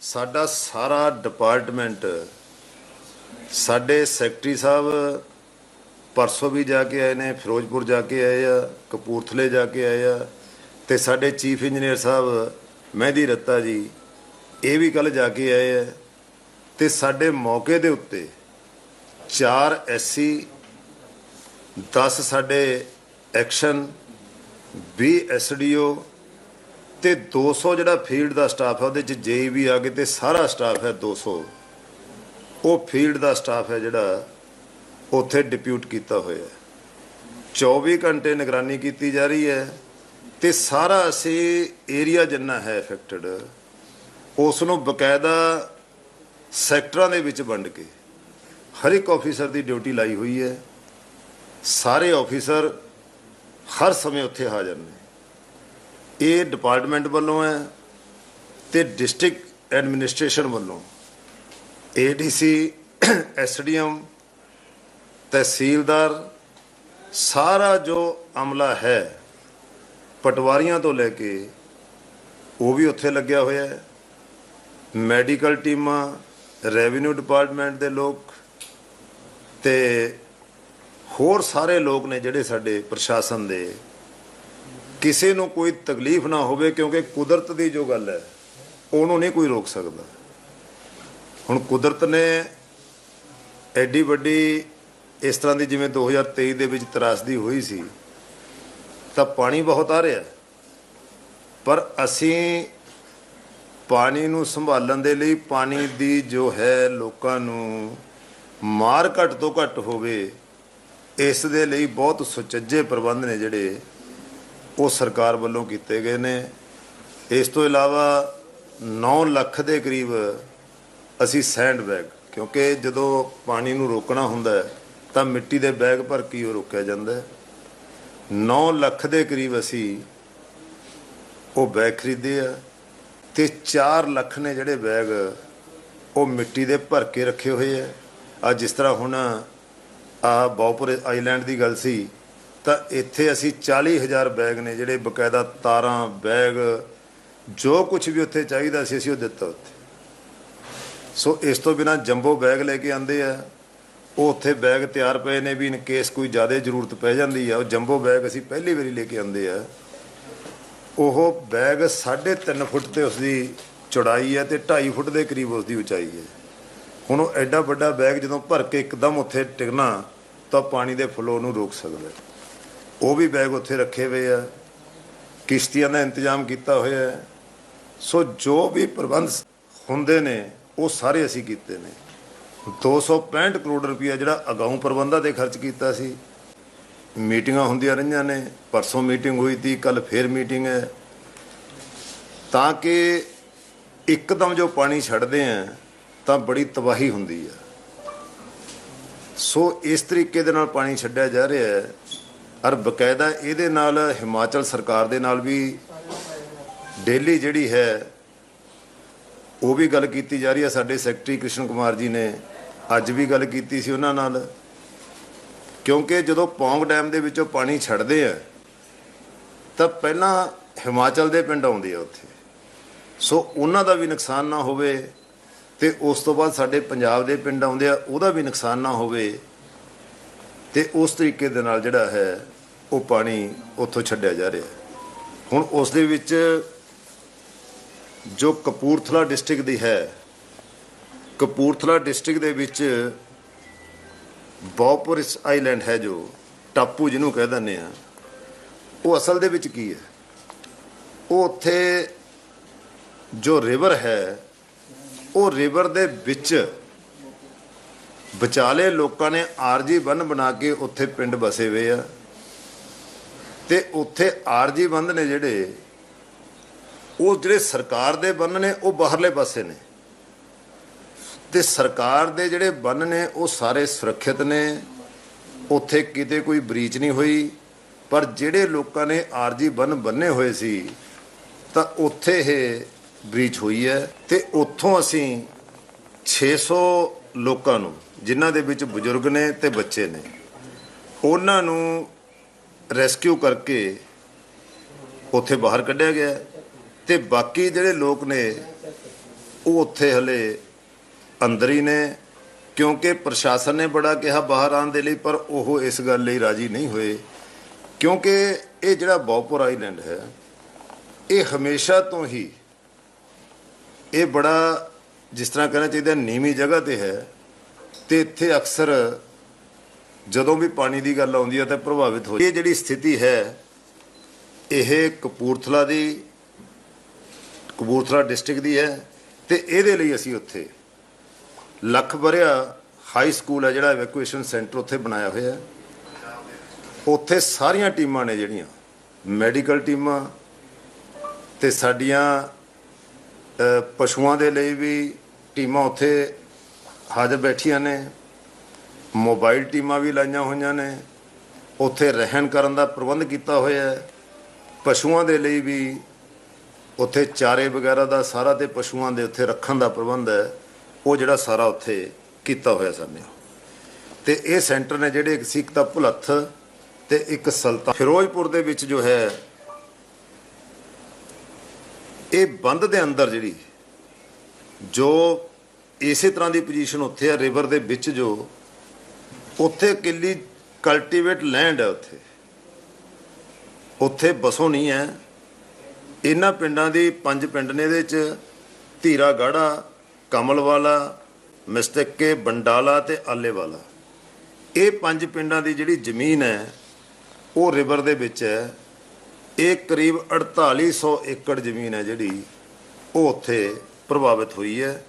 ਸਾਡਾ ਸਾਰਾ ਡਿਪਾਰਟਮੈਂਟ, ਸਾਡੇ ਸੈਕਟਰੀ ਸਾਹਿਬ ਪਰਸੋਂ ਵੀ ਜਾ ਕੇ ਆਏ ਨੇ, ਫਿਰੋਜ਼ਪੁਰ ਜਾ ਕੇ ਆਏ ਆ, ਕਪੂਰਥਲੇ ਜਾ ਕੇ ਆਏ ਆ, ਤੇ ਸਾਡੇ ਚੀਫ ਇੰਜੀਨੀਅਰ ਸਾਹਿਬ ਮਹਿੰਦੀ ਰੱਤਾ ਜੀ, ਇਹ ਵੀ ਕੱਲ ਜਾ ਕੇ ਆਏ ਆ, ਤੇ ਸਾਡੇ ਮੌਕੇ ਦੇ ਉੱਤੇ 4 ਐਸਸੀ 10 ਸਾਡੇ ਐਕਸ਼ਨ 20 ਐਸਡੀਓ ਤੇ 200 ਜਿਹੜਾ ਫੀਲਡ ਦਾ ਸਟਾਫ ਹੈ, ਉਹਦੇ ਚ ਜੇ ਵੀ ਆ ਗਏ ਤੇ ਸਾਰਾ ਸਟਾਫ ਹੈ 200 ਉਹ ਫੀਲਡ ਦਾ ਸਟਾਫ ਹੈ ਜਿਹੜਾ ਉੱਥੇ ਡਿਪਿਊਟ ਕੀਤਾ ਹੋਇਆ ਹੈ। 24 ਘੰਟੇ ਨਿਗਰਾਨੀ ਕੀਤੀ ਜਾ ਰਹੀ ਹੈ ਤੇ ਸਾਰਾ ਅਸੀਂ ਏਰੀਆ ਜਿੰਨਾ ਹੈ ਅਫੈਕਟਡ ਉਸ ਨੂੰ ਬਕਾਇਦਾ ਸੈਕਟਰਾਂ ਦੇ ਵਿੱਚ ਵੰਡ ਕੇ ਹਰ ਇੱਕ ਆਫੀਸਰ ਦੀ ਡਿਊਟੀ ਲਾਈ ਹੋਈ ਹੈ। ਸਾਰੇ ਆਫੀਸਰ ਹਰ ਸਮੇਂ ਉੱਥੇ ਹਾਜ਼ਰ ਨੇ। ਇਹ ਡਿਪਾਰਟਮੈਂਟ ਵੱਲੋਂ ਹੈ ਤੇ ਡਿਸਟ੍ਰਿਕਟ ਐਡਮਿਨਿਸਟ੍ਰੇਸ਼ਨ ਵੱਲੋਂ। ਏਡੀਸੀ ਐਸਡੀਐਮ ਤਹਿਸੀਲਦਾਰ, ਸਾਰਾ ਜੋ ਅਮਲਾ ਹੈ ਪਟਵਾਰੀਆਂ ਤੋਂ ਲੈ ਕੇ, ਉਹ ਵੀ ਉੱਥੇ ਲੱਗਿਆ ਹੋਇਆ ਹੈ। ਮੈਡੀਕਲ ਟੀਮਾਂ, ਰੈਵਨਿਊ ਡਿਪਾਰਟਮੈਂਟ ਦੇ ਲੋਕ ਤੇ ਹੋਰ ਸਾਰੇ ਲੋਕ ਨੇ ਜਿਹੜੇ ਸਾਡੇ ਪ੍ਰਸ਼ਾਸਨ ਦੇ ਕਿਸੇ ਨੂੰ ਕੋਈ ਤਕਲੀਫ ਨਾ ਹੋਵੇ, ਕਿਉਂਕਿ ਕੁਦਰਤ ਦੀ ਜੋ ਗੱਲ ਹੈ, ਉਹਨੂੰ ਨਹੀਂ ਕੋਈ ਰੋਕ ਸਕਦਾ। ਹੁਣ ਕੁਦਰਤ ਨੇ ਐਡੀ ਵੱਡੀ ਇਸ ਤਰ੍ਹਾਂ ਦੀ ਜਿਵੇਂ 2023 ਦੇ ਵਿੱਚ ਤਰਾਸਦੀ ਹੋਈ ਸੀ, ਤਾਂ ਪਾਣੀ ਬਹੁਤ ਆ ਰਿਹਾ। ਪਰ ਅਸੀਂ ਪਾਣੀ ਨੂੰ ਸੰਭਾਲਣ ਦੇ ਲਈ ਪਾਣੀ ਦੀ ਜੋ ਹੈ ਲੋਕਾਂ ਨੂੰ ਮਾਰ ਘੱਟ ਤੋਂ ਘੱਟ ਹੋਵੇ, ਇਸ ਦੇ ਲਈ ਬਹੁਤ ਸੁਚੱਜੇ ਪ੍ਰਬੰਧ ਨੇ ਜਿਹੜੇ ਉਹ ਸਰਕਾਰ ਵੱਲੋਂ ਕੀਤੇ ਗਏ ਨੇ। ਇਸ ਤੋਂ ਇਲਾਵਾ 9 ਲੱਖ ਦੇ ਕਰੀਬ ਅਸੀਂ ਸੈਂਡ ਬੈਗ, ਕਿਉਂਕਿ ਜਦੋਂ ਪਾਣੀ ਨੂੰ ਰੋਕਣਾ ਹੁੰਦਾ ਹੈ, ਤਾਂ ਮਿੱਟੀ ਦੇ ਬੈਗ ਭਰ ਕੇ ਉਹ ਰੋਕਿਆ ਜਾਂਦਾ ਹੈ। 9 ਲੱਖ ਦੇ ਕਰੀਬ ਅਸੀਂ ਉਹ ਬੈਗ ਖਰੀਦੇ ਆ ਤੇ 4 ਲੱਖ ਨੇ ਜਿਹੜੇ ਬੈਗ ਉਹ ਮਿੱਟੀ ਦੇ ਭਰ ਕੇ ਰੱਖੇ ਹੋਏ ਆ। ਆ ਜਿਸ ਤਰ੍ਹਾਂ ਹੁਣ ਆ ਬੌਪੁਰ ਆਈਲੈਂਡ ਦੀ ਗੱਲ ਸੀ ਤਾਂ ਇੱਥੇ ਅਸੀਂ 40000 ਬੈਗ ਨੇ ਜਿਹੜੇ ਬਕਾਇਦਾ ਤਾਰਾਂ, ਬੈਗ, ਜੋ ਕੁਝ ਵੀ ਉੱਥੇ ਚਾਹੀਦਾ ਸੀ ਅਸੀਂ ਉਹ ਦਿੱਤਾ ਉੱਥੇ। ਸੋ ਇਸ ਤੋਂ ਬਿਨਾ ਜੰਬੋ ਬੈਗ ਲੈ ਕੇ ਆਂਦੇ ਆ। ਉਹ ਉੱਥੇ ਬੈਗ ਤਿਆਰ ਪਏ ਨੇ ਵੀ ਇਨ ਕੇਸ ਕੋਈ ਜ਼ਿਆਦਾ ਜ਼ਰੂਰਤ ਪੈ ਜਾਂਦੀ ਆ, ਉਹ ਜੰਬੋ ਬੈਗ ਅਸੀਂ ਪਹਿਲੀ ਵਾਰੀ ਲੈ ਕੇ ਆਂਦੇ ਆ। ਉਹ ਬੈਗ 3.5 ਫੁੱਟ ਤੇ ਉਸਦੀ ਚੌੜਾਈ ਹੈ ਤੇ 2.5 ਫੁੱਟ ਦੇ ਕਰੀਬ ਉਸਦੀ ਉਚਾਈ ਹੈ ਹੁਣ ਉਹ ਐਡਾ ਵੱਡਾ ਬੈਗ ਜਦੋਂ ਭਰ ਕੇ ਇੱਕਦਮ ਉੱਥੇ ਟਿਕਣਾ, ਤਾਂ ਪਾਣੀ ਦੇ ਫਲੋ ਨੂੰ ਰੋਕ ਸਕਦਾ। ਹੈ। ਉਹ ਵੀ ਬੈਗ ਉੱਥੇ ਰੱਖੇ ਹੋਏ ਆ। ਕਿਸ਼ਤੀਆਂ ਦਾ ਇੰਤਜ਼ਾਮ ਕੀਤਾ ਹੋਇਆ ਹੈ। ਸੋ ਜੋ ਵੀ ਪ੍ਰਬੰਧ ਹੁੰਦੇ ਨੇ, ਉਹ ਸਾਰੇ ਅਸੀਂ ਕੀਤੇ ਨੇ। 265 ਕਰੋੜ ਰੁਪਇਆ ਜਿਹੜਾ ਅਗਾਊਂ ਪ੍ਰਬੰਧਾਂ ਤੇ ਖਰਚ ਕੀਤਾ ਸੀ। ਮੀਟਿੰਗਾਂ ਹੁੰਦੀਆਂ ਰਹੀਆਂ ਨੇ। ਪਰਸੋਂ ਮੀਟਿੰਗ ਹੋਈ ਤੀ ਕੱਲ ਫੇਰ ਮੀਟਿੰਗ ਹੈ। ਤਾਂ ਕਿ ਇੱਕਦਮ ਜੋ ਪਾਣੀ ਛੱਡਦੇ ਆ, ਤਾਂ ਬੜੀ ਤਬਾਹੀ ਹੁੰਦੀ ਆ। ਸੋ ਇਸ ਤਰੀਕੇ ਦੇ ਨਾਲ ਪਾਣੀ ਛੱਡਿਆ ਜਾ ਰਿਹਾ ਹੈ। ਔਰ ਬਕਾਇਦਾ ਇਹਦੇ ਨਾਲ ਹਿਮਾਚਲ ਸਰਕਾਰ ਦੇ ਨਾਲ ਵੀ ਡੇਲੀ ਜਿਹੜੀ ਹੈ, ਉਹ ਵੀ ਗੱਲ ਕੀਤੀ ਜਾ ਰਹੀ ਹੈ। ਸਾਡੇ ਸੈਕਟਰੀ ਕ੍ਰਿਸ਼ਨ ਕੁਮਾਰ ਜੀ ਨੇ ਅੱਜ ਵੀ ਗੱਲ ਕੀਤੀ ਸੀ ਉਹਨਾਂ ਨਾਲ। ਕਿਉਂਕਿ ਜਦੋਂ ਪੌਂਗ ਡੈਮ ਦੇ ਵਿੱਚੋਂ ਪਾਣੀ ਛੱਡਦੇ ਆ, ਤਾਂ ਪਹਿਲਾਂ ਹਿਮਾਚਲ ਦੇ ਪਿੰਡ ਆਉਂਦੇ ਆ ਉੱਥੇ। ਸੋ ਉਹਨਾਂ ਦਾ ਵੀ ਨੁਕਸਾਨ ਨਾ ਹੋਵੇ ਤੇ ਉਸ ਤੋਂ ਬਾਅਦ ਸਾਡੇ ਪੰਜਾਬ ਦੇ ਪਿੰਡ ਆਉਂਦੇ ਆ, ਉਹਦਾ ਵੀ ਨੁਕਸਾਨ ਨਾ ਹੋਵੇ। ਤੇ ਉਸ ਤਰੀਕੇ ਦੇ ਨਾਲ ਜਿਹੜਾ ਹੈ, ਉਹ ਪਾਣੀ ਉੱਥੋਂ ਛੱਡਿਆ ਜਾ ਰਿਹਾ ਹੁਣ ਉਸ ਦੇ ਵਿੱਚ ਜੋ ਕਪੂਰਥਲਾ ਡਿਸਟ੍ਰਿਕਟ ਦੀ ਹੈ, ਕਪੂਰਥਲਾ ਡਿਸਟ੍ਰਿਕਟ ਦੇ ਵਿੱਚ ਬੌਪੁਰ ਆਈਲੈਂਡ ਹੈ ਜੋ ਟਾਪੂ ਜਿਹਨੂੰ ਕਹਿ ਦਿੰਦੇ ਆ, ਉਹ ਅਸਲ ਦੇ ਵਿੱਚ ਕੀ ਹੈ? ਉਹ ਉੱਥੇ ਜੋ ਰਿਵਰ ਹੈ, ਉਹ ਰਿਵਰ ਦੇ ਵਿੱਚ ਵਿਚਾਲੇ ਲੋਕਾਂ ਨੇ ਆਰਜੀ ਬੰਨ ਬਣਾ ਕੇ ਉੱਥੇ ਪਿੰਡ ਵਸੇ ਹੋਏ ਆ। ਤੇ ਉੱਥੇ ਆਰਜੀ ਬੰਦ ਨੇ ਜਿਹੜੇ, ਉਹ ਜਿਹੜੇ ਸਰਕਾਰ ਦੇ ਬੰਨ ਨੇ, ਉਹ ਬਾਹਰਲੇ ਪਾਸੇ ਨੇ। ਤੇ ਸਰਕਾਰ ਦੇ ਜਿਹੜੇ ਬੰਨ ਨੇ, ਉਹ ਸਾਰੇ ਸੁਰੱਖਿਅਤ ਨੇ। ਉੱਥੇ ਕਿਤੇ ਕੋਈ ਬ੍ਰੀਚ ਨਹੀਂ ਹੋਈ। ਪਰ ਜਿਹੜੇ ਲੋਕਾਂ ਨੇ ਆਰਜੀ ਬੰਨ ਬੰਨੇ ਹੋਏ ਸੀ, ਤਾਂ ਉੱਥੇ ਇਹ ਬ੍ਰੀਚ ਹੋਈ ਹੈ। ਤੇ ਉੱਥੋਂ ਅਸੀਂ 600 ਲੋਕਾਂ ਨੂੰ ਜਿਨ੍ਹਾਂ ਦੇ ਵਿੱਚ ਬਜ਼ੁਰਗ ਨੇ ਤੇ ਬੱਚੇ ਨੇ। ਉਹਨਾਂ ਨੂੰ ਰੈਸਕਿਊ ਕਰਕੇ ਉੱਥੇ ਬਾਹਰ ਕੱਢਿਆ ਗਿਆ ਹੈ ਤੇ ਬਾਕੀ ਜਿਹੜੇ ਲੋਕ ਨੇ, ਉਹ ਉੱਥੇ ਹਲੇ ਅੰਦਰ ਹੀ ਨੇ, ਕਿਉਂਕਿ ਪ੍ਰਸ਼ਾਸਨ ਨੇ ਬੜਾ ਕਿਹਾ ਬਾਹਰ ਆਉਣ ਦੇ ਲਈ, ਪਰ ਉਹ ਇਸ ਗੱਲ ਲਈ ਰਾਜੀ ਨਹੀਂ ਹੋਏ, ਕਿਉਂਕਿ ਇਹ ਜਿਹੜਾ ਬੌਪੁਰ ਆਈਲੈਂਡ ਹੈ, ਇਹ ਹਮੇਸ਼ਾ ਤੋਂ ਹੀ ਇਹ ਬੜਾ ਜਿਸ ਤਰ੍ਹਾਂ ਕਹਿਣਾ ਚਾਹੀਦਾ ਨੀਵੀਂ ਜਗ੍ਹਾ ਤੇ ਹੈ। ਤੇ ਇੱਥੇ ਅਕਸਰ ਜਦੋਂ ਵੀ ਪਾਣੀ ਦੀ ਗੱਲ ਆਉਂਦੀ ਹੈ ਤਾਂ ਪ੍ਰਭਾਵਿਤ ਹੋ ਇਹ ਜਿਹੜੀ ਸਥਿਤੀ ਹੈ, ਇਹ ਕਪੂਰਥਲਾ ਦੀ, ਕਪੂਰਥਲਾ ਡਿਸਟ੍ਰਿਕਟ ਦੀ ਹੈ ਤੇ ਇਹਦੇ ਲਈ ਅਸੀਂ ਉੱਥੇ ਲੱਖ ਭਰਿਆ ਹਾਈ ਸਕੂਲ ਹੈ ਜਿਹੜਾ ਇਵੈਕੂਏਸ਼ਨ ਸੈਂਟਰ ਉੱਥੇ ਬਣਾਇਆ ਹੋਇਆ ਹੈ। ਉੱਥੇ ਸਾਰੀਆਂ ਟੀਮਾਂ ਨੇ ਜਿਹੜੀਆਂ ਮੈਡੀਕਲ ਟੀਮਾਂ ਤੇ ਸਾਡੀਆਂ ਪਸ਼ੂਆਂ ਦੇ ਲਈ ਵੀ ਟੀਮਾਂ ਉੱਥੇ ਹਾਜ਼ਰ ਬੈਠੀਆਂ ਨੇ, ਮੋਬਾਈਲ ਟੀਮਾਂ ਵੀ ਲਾਈਆਂ ਹੋਈਆਂ ਨੇ, ਉੱਥੇ ਰਹਿਣ ਕਰਨ ਦਾ ਪ੍ਰਬੰਧ ਕੀਤਾ ਹੋਇਆ ਹੈ। ਪਸ਼ੂਆਂ ਦੇ ਲਈ ਵੀ ਉੱਥੇ ਚਾਰੇ ਵਗੈਰਾ ਦਾ ਸਾਰਾ ਤੇ ਪਸ਼ੂਆਂ ਦੇ ਉੱਥੇ ਰੱਖਣ ਦਾ ਪ੍ਰਬੰਧ ਹੈ। ਉਹ ਜਿਹੜਾ ਸਾਰਾ ਉੱਥੇ ਕੀਤਾ ਹੋਇਆ ਸਾਨੇ ਤੇ ਇਹ ਸੈਂਟਰ ਨੇ ਜਿਹੜੇ ਇੱਕ ਸਿੱਖ ਦਾ ਭੁਲੱਥ ਤੇ ਇੱਕ ਸਲਤਾ ਫਿਰੋਜ਼ਪੁਰ ਦੇ ਵਿੱਚ ਜੋ ਹੈ, ਇਹ ਬੰਦ ਦੇ ਅੰਦਰ ਜਿਹੜੀ ਜੋ ਇਸੇ ਤਰ੍ਹਾਂ ਦੀ ਪੋਜੀਸ਼ਨ ਉੱਥੇ ਹੈ ਰਿਵਰ ਦੇ ਵਿੱਚ ਜੋ ਉੱਥੇ ਕਿੱਲੀ ਕਲਟੀਵੇਟ ਲੈਂਡ ਹੈ ਉੱਥੇ। ਉੱਥੇ ਬਸੋਂ ਨਹੀਂ ਹੈ। ਇਹਨਾਂ ਪਿੰਡਾਂ ਦੀ ਪੰਜ ਪਿੰਡ ਨੇ ਇਹਦੇ ਚ ਧੀਰਾ ਗਾੜਾ ਕਮਲ ਵਾਲਾ ਮਿਸਟਕੇ ਬੰਡਾਲਾ ਤੇ ਆਲੇਵਾਲਾ ਇਹ ਪੰਜ ਪਿੰਡਾਂ ਦੀ ਜਿਹੜੀ ਜ਼ਮੀਨ ਹੈ, ਉਹ ਰਿਵਰ ਦੇ ਵਿੱਚ ਹੈ। ਇਹ ਕਰੀਬ 4800 ਏਕੜ ਜ਼ਮੀਨ ਹੈ ਜਿਹੜੀ, ਉਹ ਉੱਥੇ ਪ੍ਰਭਾਵਿਤ ਹੋਈ ਹੈ।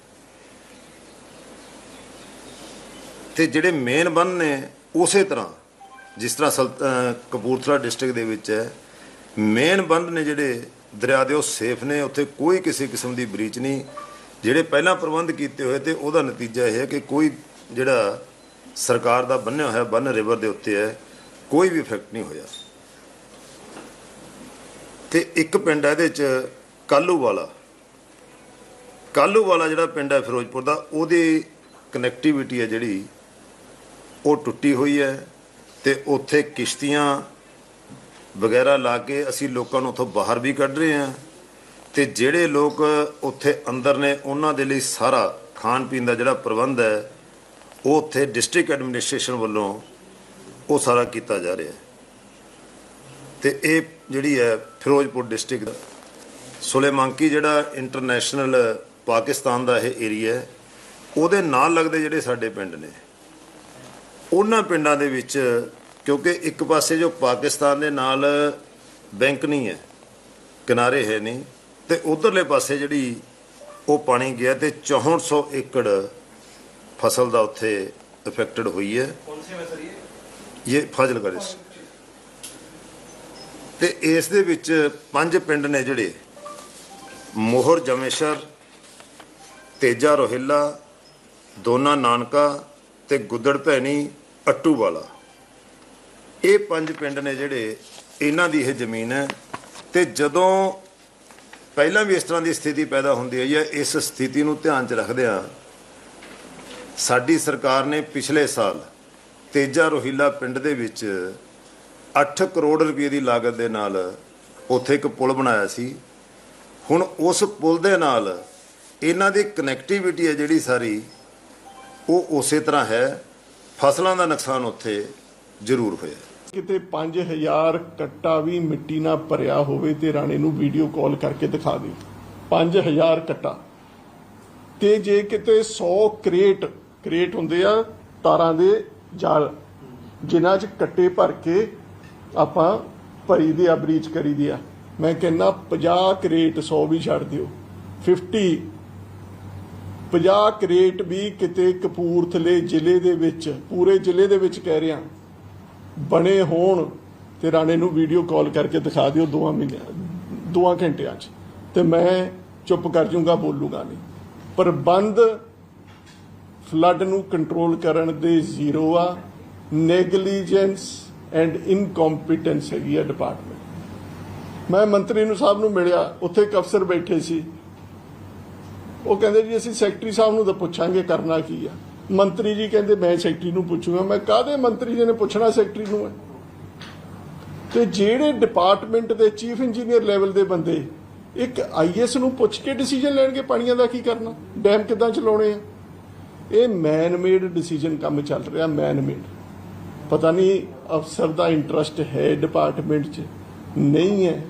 ਤੇ ਜਿਹੜੇ ਮੇਨ ਬੰਨ ਨੇ, ਉਸੇ ਤਰ੍ਹਾਂ, ਜਿਸ ਤਰ੍ਹਾਂ ਸਲਤ- ਕਪੂਰਥਲਾ ਡਿਸਟ੍ਰਿਕਟ ਦੇ ਵਿੱਚ ਹੈ ਮੇਨ ਬੰਦ ਨੇ ਜਿਹੜੇ ਦਰਿਆ ਦੇ ਉਹ ਸੇਫ ਨੇ, ਉੱਥੇ ਕੋਈ ਕਿਸੇ ਕਿਸਮ ਦੀ ਬਰੀਚ ਨਹੀਂ। ਜਿਹੜੇ ਪਹਿਲਾਂ ਪ੍ਰਬੰਧ ਕੀਤੇ ਹੋਏ ਤੇ ਉਹਦਾ ਨਤੀਜਾ ਇਹ ਹੈ ਕਿ ਕੋਈ ਜਿਹੜਾ ਸਰਕਾਰ ਦਾ ਬੰਨਿਆ ਹੋਇਆ ਬੰਨ ਰਿਵਰ ਦੇ ਉੱਤੇ ਹੈ, ਕੋਈ ਵੀ ਇਫੈਕਟ ਨਹੀਂ ਹੋਇਆ। ਤੇ ਇੱਕ ਪਿੰਡ ਹੈ ਇਹਦੇ ਚ ਕਾਲੂ ਵਾਲਾ ਕਾਲੂ ਵਾਲਾ ਜਿਹੜਾ ਪਿੰਡ ਹੈ ਫਿਰੋਜ਼ਪੁਰ ਦਾ, ਉਹਦੀ ਕਨੈਕਟੀਵਿਟੀ ਹੈ ਜਿਹੜੀ ਉਹ ਟੁੱਟੀ ਹੋਈ ਹੈ ਤੇ ਉੱਥੇ ਕਿਸ਼ਤੀਆਂ ਵਗੈਰਾ ਲਾ ਕੇ ਅਸੀਂ ਲੋਕਾਂ ਨੂੰ ਉੱਥੋਂ ਬਾਹਰ ਵੀ ਕੱਢ ਰਹੇ ਹਾਂ ਤੇ ਜਿਹੜੇ ਲੋਕ ਉੱਥੇ ਅੰਦਰ ਨੇ, ਉਹਨਾਂ ਦੇ ਲਈ ਸਾਰਾ ਖਾਣ ਪੀਣ ਦਾ ਜਿਹੜਾ ਪ੍ਰਬੰਧ ਹੈ, ਉਹ ਉੱਥੇ ਡਿਸਟ੍ਰਿਕਟ ਐਡਮਿਨਿਸਟ੍ਰੇਸ਼ਨ ਵੱਲੋਂ ਉਹ ਸਾਰਾ ਕੀਤਾ ਜਾ ਰਿਹਾ ਹੈ। ਤੇ ਇਹ ਜਿਹੜੀ ਹੈ ਫਿਰੋਜ਼ਪੁਰ ਡਿਸਟ੍ਰਿਕਟ ਦਾ ਸੁਲੇਮਾਂਕੀ ਜਿਹੜਾ ਇੰਟਰਨੈਸ਼ਨਲ ਪਾਕਿਸਤਾਨ ਦਾ ਇਹ ਏਰੀਆ ਹੈ, ਉਹਦੇ ਨਾਲ ਲੱਗਦੇ ਜਿਹੜੇ ਸਾਡੇ ਪਿੰਡ ਨੇ। ਉਹਨਾਂ ਪਿੰਡਾਂ ਦੇ ਵਿੱਚ ਕਿਉਂਕਿ ਇੱਕ ਪਾਸੇ ਜੋ ਪਾਕਿਸਤਾਨ ਦੇ ਨਾਲ ਬੈਂਕ ਨਹੀਂ ਹੈ ਕਿਨਾਰੇ ਹੈ ਨਹੀਂ ਤੇ ਉਧਰਲੇ ਪਾਸੇ ਜਿਹੜੀ ਉਹ ਪਾਣੀ ਗਿਆ ਤੇ 6400 ਏਕੜ ਫਸਲ ਦਾ ਉੱਥੇ ਇਫੈਕਟਡ ਹੋਈ ਹੈ। ਕੌਣ ਸੇ ਵਸਰੀ ਹੈ ਇਹ ਫਾਜ਼ਲ ਕਰਿਸ ਤੇ ਇਸ ਦੇ ਵਿੱਚ ਪੰਜ ਪਿੰਡ ਨੇ ਜਿਹੜੇ ਮੋਹਰ ਜਮੇਸ਼ਰ ਤੇਜਾ ਰੋਹਿਲਾ ਦੋਨਾ ਨਾਨਕਾ ਤੇ ਗੁੱਦੜ ਭੈਣੀ ਅੱਟੂ ਵਾਲਾ। ਇਹ ਪੰਜ ਪਿੰਡ ਨੇ ਜਿਹੜੇ ਇਹਨਾਂ ਦੀ ਇਹ ਜ਼ਮੀਨ ਹੈ ਤੇ ਜਦੋਂ ਪਹਿਲਾਂ ਵੀ ਇਸ ਤਰ੍ਹਾਂ ਦੀ ਸਥਿਤੀ ਪੈਦਾ ਹੁੰਦੀ ਹੈ, ਇਸ ਸਥਿਤੀ ਨੂੰ ਧਿਆਨ 'ਚ ਰੱਖਦਿਆਂ ਸਾਡੀ ਸਰਕਾਰ ਨੇ ਪਿਛਲੇ ਸਾਲ ਤੇਜਾ ਰੋਹਿਲਾ ਪਿੰਡ ਦੇ ਵਿੱਚ 8 ਕਰੋੜ ਰੁਪਏ ਦੀ ਲਾਗਤ ਦੇ ਨਾਲ ਉੱਥੇ ਇੱਕ ਪੁਲ ਬਣਾਇਆ ਸੀ। ਹੁਣ ਉਸ ਪੁਲ ਦੇ ਨਾਲ ਇਹਨਾਂ ਦੀ ਕਨੈਕਟੀਵਿਟੀ ਹੈ ਜਿਹੜੀ ਸਾਰੀ ਉਹ ਉਸੇ ਤਰ੍ਹਾਂ ਹੈ, ਫਸਲਾਂ ਦਾ ਨੁਕਸਾਨ ਉੱਥੇ ਜ਼ਰੂਰ ਹੋਇਆ ਕਿਤੇ 5000 ਕੱਟਾ ਵੀ ਮਿੱਟੀ ਨਾਲ ਭਰਿਆ ਹੋਵੇ ਤੇ ਰਾਣੇ ਨੂੰ ਵੀਡੀਓ ਕਾਲ ਕਰਕੇ ਦਿਖਾ ਦੇ। 5000 ਕੱਟਾ। ਤੇ ਜੇ ਕਿਤੇ 100 ਕਰੇਟ ਕਰੇਟ ਹੁੰਦੇ ਆ ਤਾਰਾਂ ਦੇ ਜਾਲ, ਜਿਨ੍ਹਾਂ 'ਚ ਕੱਟੇ ਭਰ ਕੇ ਆਪਾਂ ਭਰੀ ਦੀ ਆ, ਬਰੀਚ ਕਰੀ ਦੀ ਆ। ਮੈਂ ਕਹਿੰਦਾ 50 ਕਰੇਟ 100 ਵੀ ਛੱਡ ਦਿਓ। 50 50 ਕਰੇਟ ਵੀ ਕਿਤੇ ਕਪੂਰਥਲੇ ਜ਼ਿਲ੍ਹੇ ਦੇ ਵਿੱਚ, ਪੂਰੇ ਜ਼ਿਲ੍ਹੇ ਦੇ ਵਿੱਚ ਕਹਿ ਰਿਹਾ। ਬਣੇ ਹੋਣ ਤੇ ਰਾਣੇ ਨੂੰ ਵੀਡੀਓ ਕਾਲ ਕਰਕੇ ਦਿਖਾ ਦਿਓ ਦੋਆਂ ਮਹੀਨਿਆਂ ਦੋਆਂ ਘੰਟਿਆਂ 'ਚ। ਤੇ ਮੈਂ ਚੁੱਪ ਕਰ ਜਾਊਂਗਾ, ਬੋਲੂਗਾ ਨਹੀਂ। ਪ੍ਰਬੰਧ ਫਲੱਡ ਨੂੰ ਕੰਟਰੋਲ ਕਰਨ ਦੇ ਜ਼ੀਰੋ ਆ। ਨੈਗਲੀਜੈਂਸ ਐਂਡ ਇਨਕੰਪੀਟੈਂਸ ਹੈਗੀ ਆ ਡਿਪਾਰਟਮੈਂਟ ਮੈਂ ਮੰਤਰੀ ਨੂੰ ਸਾਹਿਬ ਨੂੰ ਮਿਲਿਆ, ਉੱਥੇ ਇੱਕ ਅਫਸਰ ਬੈਠੇ ਸੀ। ਉਹ ਕਹਿੰਦੇ ਜੀ, ਅਸੀਂ ਸੈਕਟਰੀ ਸਾਹਿਬ ਨੂੰ ਤਾਂ ਪੁੱਛਾਂਗੇ ਕਰਨਾ ਕੀ ਆ। ਮੰਤਰੀ ਜੀ ਕਹਿੰਦੇ, ਮੈਂ ਸੈਕਟਰੀ ਨੂੰ ਪੁੱਛੂਗਾ। ਮੈਂ ਕਾਹਦੇ ਮੰਤਰੀ ਜੀ ਨੇ ਪੁੱਛਣਾ ਸੈਕਟਰੀ ਨੂੰ? ਹੈ ਤੇ ਜਿਹੜੇ ਡਿਪਾਰਟਮੈਂਟ ਦੇ ਚੀਫ ਇੰਜੀਨੀਅਰ ਲੈਵਲ ਦੇ ਬੰਦੇ, ਇੱਕ ਆਈਐਸ ਨੂੰ ਪੁੱਛ ਕੇ ਡਿਸੀਜਨ ਲੈਣਗੇ ਪਾਣੀਆਂ ਦਾ ਕੀ ਕਰਨਾ? ਡੈਮ ਕਿੱਦਾਂ ਚਲਾਉਣੇ ਆ? ਇਹ ਮੈਨ ਮੇਡ ਡਿਸੀਜਨ ਕੰਮ ਚੱਲ ਰਿਹਾ ਮੈਨ ਮੇਡ ਪਤਾ ਨਹੀਂ ਅਫਸਰ ਦਾ ਇੰਟਰਸਟ ਹੈ ਡਿਪਾਰਟਮੈਂਟ 'ਚ, ਨਹੀਂ ਹੈ।